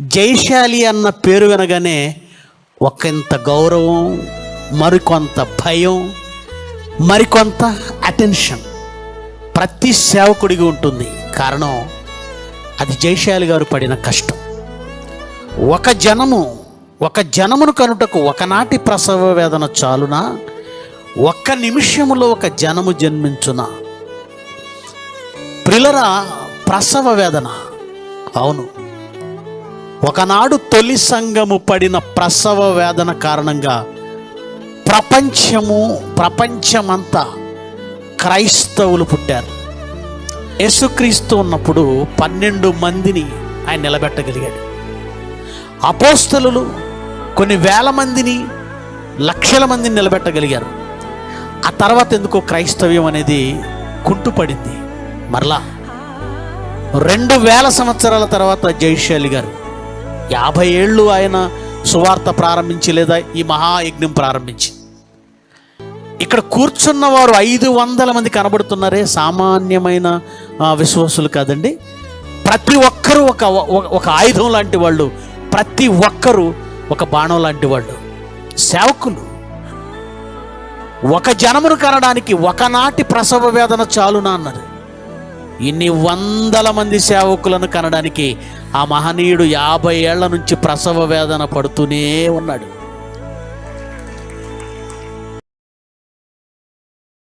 జయశాలి అన్న పేరు వినగానే ఒకంత గౌరవం మరికొంత భయం మరికొంత అటెన్షన్. ప్రతి సేవకుడికి ఉంటుంది. కారణం అది జయశాలి గారు పడిన కష్టం. ఒక జనము ఒక జనమును కనుటకు ఒకనాటి ప్రసవ వేదన చాలునా? ఒక్క నిమిషములో ఒక జనము జన్మించున? ప్రిలరా ప్రసవ వేదన. అవును. ఒకనాడు తొలి సంఘము పడిన ప్రసవ వేదన కారణంగా ప్రపంచము ప్రపంచమంతా క్రైస్తవులు పుట్టారు. యేసుక్రీస్తు ఉన్నప్పుడు పన్నెండు మందిని ఆయన నిలబెట్టగలిగాడు. అపోస్తలు కొన్ని వేల మందిని లక్షల మందిని నిలబెట్టగలిగారు. ఆ తర్వాత ఎందుకో క్రైస్తవ్యం అనేది కుంటుపడింది. మరలా రెండు వేల సంవత్సరాల తర్వాత జైశాలి గారు యాభై ఏళ్ళు ఆయన సువార్త ప్రారంభించి లేదా ఈ మహాయజ్ఞం ప్రారంభించి. ఇక్కడ కూర్చున్న వారు ఐదు వందల మంది కనబడుతున్నారే సామాన్యమైన విశ్వాసులు కాదండి. ప్రతి ఒక్కరూ ఒక ఒక- ఒక ఆయుధం లాంటి వాళ్ళు ప్రతి ఒక్కరూ ఒక బాణం లాంటి వాళ్ళు సేవకులు. ఒక జనమును కనడానికి ఒకనాటి ప్రసవ వేదన చాలునా అన్నది ఇన్ని వందల మంది సేవకులను కనడానికి ఆ మహనీయుడు యాభై ఏళ్ళ నుంచి ప్రసవ వేదన పడుతూనే ఉన్నాడు.